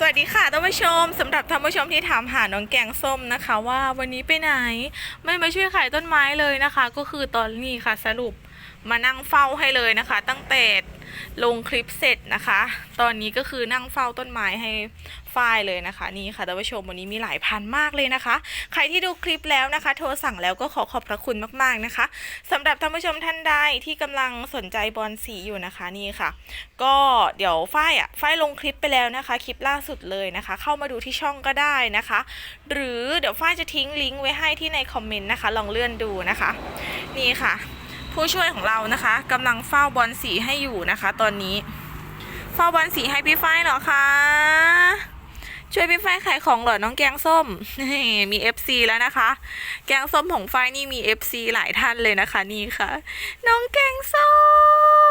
สวัสดีค่ะท่านผู้ชมสำหรับท่านผู้ชมที่ถามหาน้องแกงส้มนะคะ ว่าวันนี้ไปไหน ไม่มาช่วยขายต้นไม้เลยนะคะ ก็คือตอนนี้ค่ะสรุปมานั่งเฝ้าให้เลยนะคะ ตั้งแต่ ลงคลิปเสร็จนะคะ ตอนนี้ก็คือนั่งเฝ้าต้นไม้ให้ฝ้ายเลยนะคะ นี่ค่ะท่านผู้ชมวันนี้มีหลายพันมากเลยนะคะ ใครที่ดูคลิปแล้วนะคะ โทรสั่งแล้วก็ขอขอบพระคุณมากๆนะคะสำหรับท่านผู้ชมท่านใดที่กำลังสนใจบอลสีอยู่นะคะนี่ค่ะ ก็เดี๋ยวฝ้ายอะฝ้ายลงคลิปไปแล้วนะคะ คลิปล่าสุดเลยนะคะ เข้ามาดูที่ช่องก็ได้นะคะ หรือเดี๋ยวฝ้ายจะทิ้งลิงก์ไว้ให้ที่ในคอมเมนต์นะคะ ลองเลื่อนดูนะคะ นี่ค่ะ ผู้ช่วยของเรานะคะกำลังเฝ้าบอลสีให้อยู่นะคะ ตอนนี้ เฝ้าบอลสีให้พี่ฝ้ายเหรอคะช่วยพี่ฝ้ายขายของเหรอน้องแกงส้มมี FC แล้วนะคะ แกงส้มของฝ้ายนี่มี FC หลายท่านเลยนะคะนี่ค่ะ น้องแกงส้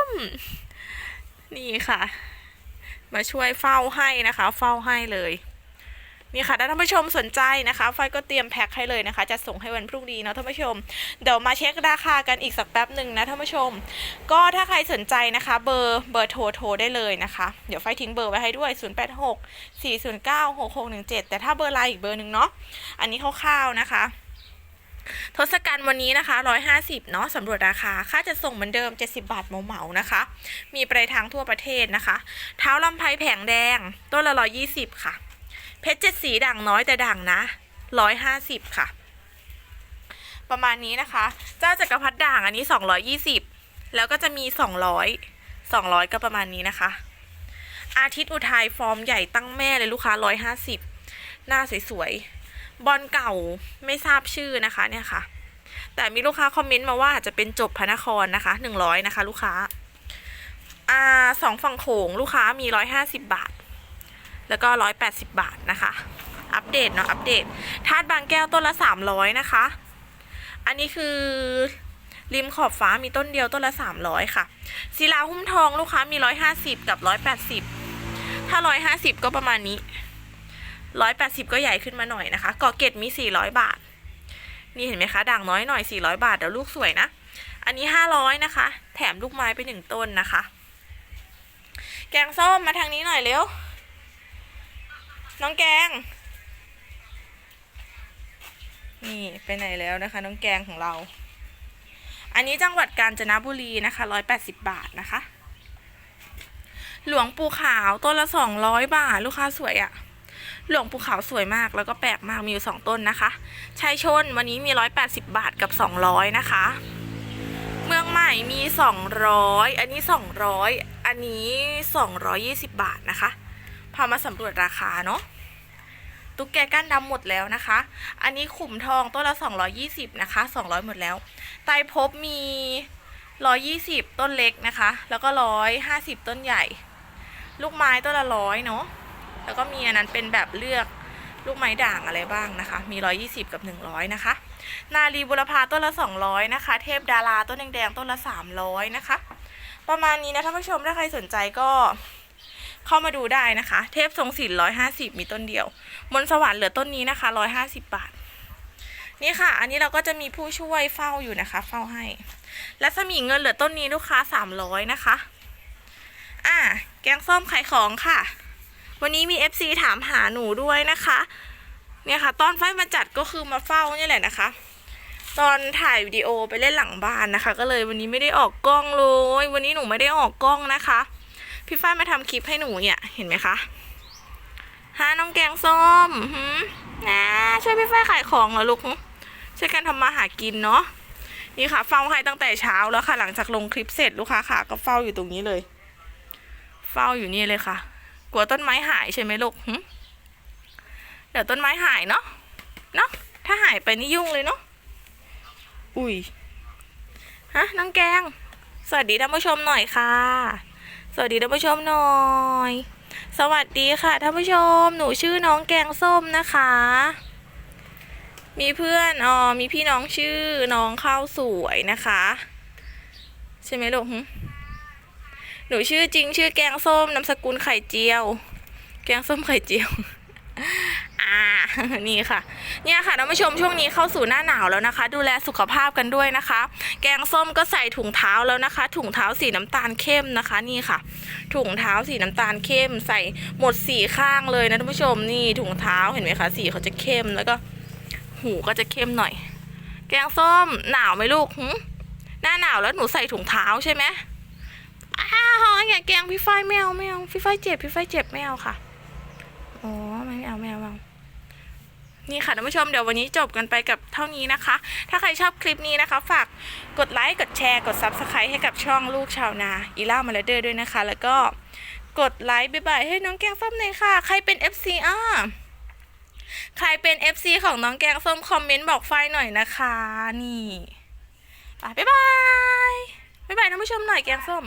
ม นี่ค่ะ มาช่วยเฝ้าให้นะคะ เฝ้าให้เลย นี่ค่ะถ้าท่านผู้ชมสนใจนะคะไฟก็เตรียมแพ็คให้เลยนะคะ จะส่งให้วันพรุ่งนี้เนาะท่านผู้ชม เดี๋ยวมาเช็คราคากันอีกสักแป๊บหนึ่งนะท่านผู้ชม ก็ถ้าใครสนใจนะคะ เบอร์เบอร์โทรโทรได้เลยนะคะ เดี๋ยวไฟทิ้งเบอร์ไว้ให้ด้วย 086 409 6617 แต่ถ้าเบอร์ไลน์อีกเบอร์หนึ่งเนาะอันนี้คร่าวๆนะคะทศกัณฐ์วันนี้นะคะ 150 เนาะสำรวจราคา ค่าจะส่งเหมือนเดิม 70 บาทเหมาๆนะคะ มีปลายทางทั่วประเทศนะคะ เท้าลำไพแผงแดง ต้นละ 120 ค่ะ เพชรเจ็ดสีด่างน้อยแต่ด่างนะ150ค่ะ ประมาณนี้นะคะ เจ้าจักรพรรดิด่างอันนี้220แล้วก็จะมี200 200ก็ประมาณนี้นะคะ อาทิตย์อุทัยฟอร์มใหญ่ตั้งแม่เลยลูกค้า150หน้าสวยๆ บอลเก่าไม่ทราบชื่อนะคะเนี่ยค่ะ แต่มีลูกค้าคอมเมนต์มาว่าอาจจะเป็นจบพระนครนะคะ100นะคะ ลูกค้า อ่าสองฝั่งโขงลูกค้ามี150บาท แล้วก็ 180 บาทนะคะ อัปเดตเนาะอัปเดตธาตุบางแก้วต้นละ 300 นะคะ อันนี้คือริมขอบฟ้ามีต้นเดียวต้นละ 300 ค่ะศิลาหุ้มทองลูกค้ามี 150 กับ 180 ถ้า 150 ก็ประมาณนี้ 180 ก็ใหญ่ขึ้นมาหน่อยนะคะกาะเกตมี 400 บาท นี่เห็นไหมคะ ด่างน้อยหน่อย 400 บาทเดี๋ยวลูกสวยนะ อันนี้ 500 นะคะ แถมลูกไม้ไปหนึ่งต้นนะคะ แกงส้มมาทางนี้หน่อยเร็ว น้องแกง นี่ไปไหนแล้วนะคะ น้องแกงของเรา อันนี้จังหวัดกาญจนบุรีนะคะร้อยแปดสิบบาทนะคะ หลวงปู่ขาวต้นละสองร้อยบาท ลูกค้าสวยอะหลวงปู่ขาวสวยมากแล้วก็แปลกมากมีอยู่สองต้นนะคะชายชนวันนี้มีร้อยแปดสิบบาทกับสองร้อยนะคะ เมืองใหม่มีสองร้อยอันนี้สองร้อยอันนี้สองร้อยยี่สิบบาทนะคะ พามาสำรวจราคาเนาะตุ๊กแกก้านดำหมดแล้วนะคะ อันนี้ขุมทองต้นละ 220 นะคะ 200 หมดแล้ว ไตรภพมี 120 ต้นเล็กนะคะ แล้วก็ 150 ต้นใหญ่ ลูกไม้ต้นละร้อยเนาะ แล้วก็มีอันนั้นเป็นแบบเลือกลูกไม้ด่างอะไรบ้างนะคะ มี 120 กับ 100 นะคะ นารีบุรพาต้นละ 200 นะคะ เทพดาราต้นแดงๆต้นละ 300 นะคะ ประมาณนี้นะท่านผู้ชมถ้าใครสนใจก็ เข้ามาดูได้นะคะ เทพทรงศิลร้อยห้าสิบมีต้นเดียว มนสวรรค์เหลือต้นนี้นะคะร้อยห้าสิบบาท นี่ค่ะ อันนี้เราก็จะมีผู้ช่วยเฝ้าอยู่นะคะ เฝ้าให้ และสมีเงินเหลือต้นนี้ลูกค้าสามร้อยนะคะ อ่า แกงส้มขายของค่ะ วันนี้มี FC ถามหาหนูด้วยนะคะ เนี่ยค่ะ ตอนไฟมาจัดก็คือมาเฝ้านี่แหละนะคะตอนถ่ายวิดีโอไปเล่นหลังบ้านนะคะ ก็เลยวันนี้ไม่ได้ออกกล้องเลย วันนี้หนูไม่ได้ออกกล้องนะคะ พี่ฝ้ายมาทำคลิปให้หนูเนี่ย เห็นไหมคะฮะน้องแกงส้มนะช่วยพี่ฝ้ายขายของเหรอลูกช่วยกันทำมาหากินเนาะนี่ค่ะ เฝ้าให้ตั้งแต่เช้าแล้วค่ะ หลังจากลงคลิปเสร็จลูกค้าค่ะ ก็เฝ้าอยู่ตรงนี้เลย เฝ้าอยู่นี่เลยค่ะ กลัวต้นไม้หายใช่ไหมลูกเดี๋ยวต้นไม้หายเนาะเนาะถ้าหายไปนี่ยุ่งเลยเนาะอุ้ยฮะน้องแกง สวัสดีท่านผู้ชมหน่อยค่ะ สวัสดีท่านผู้ชมหน่อย สวัสดีค่ะท่านผู้ชม หนูชื่อน้องแกงส้มนะคะ มีเพื่อนอ๋อมีพี่น้องชื่อน้องข้าวสวยนะคะ ใช่ไหมลูกหนูชื่อจริงชื่อแกงส้มนามสกุลไข่เจียว แกงส้มไข่เจียว อ่านี่ค่ะ เนี่ยค่ะท่านผู้ชมช่วงนี้เข้าสู่หน้าหนาวแล้วนะคะ ดูแลสุขภาพกันด้วยนะคะ แกงส้มก็ใส่ถุงเท้าแล้วนะคะ ถุงเท้าสีน้ำตาลเข้มนะคะ นี่ค่ะ ถุงเท้าสีน้ำตาลเข้ม ใส่หมดสีข้างเลยนะท่านผู้ชมนี่ถุงเท้าเห็นไหมคะสีเขาจะเข้มแล้วก็ หูก็จะเข้มหน่อย แกงส้มหนาวไหมลูกหหน้าหนาวแล้วหนูใส่ถุงเท้าใช่ไหมอ้าวอย่าแกงพี่ฝ้ายไม่เอาไม่เอาพี่ฝ้ายเจ็บพี่ฝ้ายเจ็บไม่เอาค่ะอ๋อไม่เอาไม่เอาไม่เอา นี่ค่ะท่านผู้ชมเดี๋ยววันนี้จบกันไปกับเท่านี้นะคะ ถ้าใครชอบคลิปนี้นะคะ ฝากกดไลค์กดแชร์กด Subscribe ให้กับช่องลูกชาวนาอีล่ามาลเดอร์ด้วยนะคะ แล้วก็กดไลค์บ๊ายบายให้น้องแกงส้มหน่อยค่ะ ใครเป็น FC อะใครเป็น FC ของน้องแกงส้มคอมเมนต์บอกไฟล์หน่อยนะคะ นี่ไปบ๊ายบายบ๊ายบายท่านผู้ชมหน่อยแกงส้ม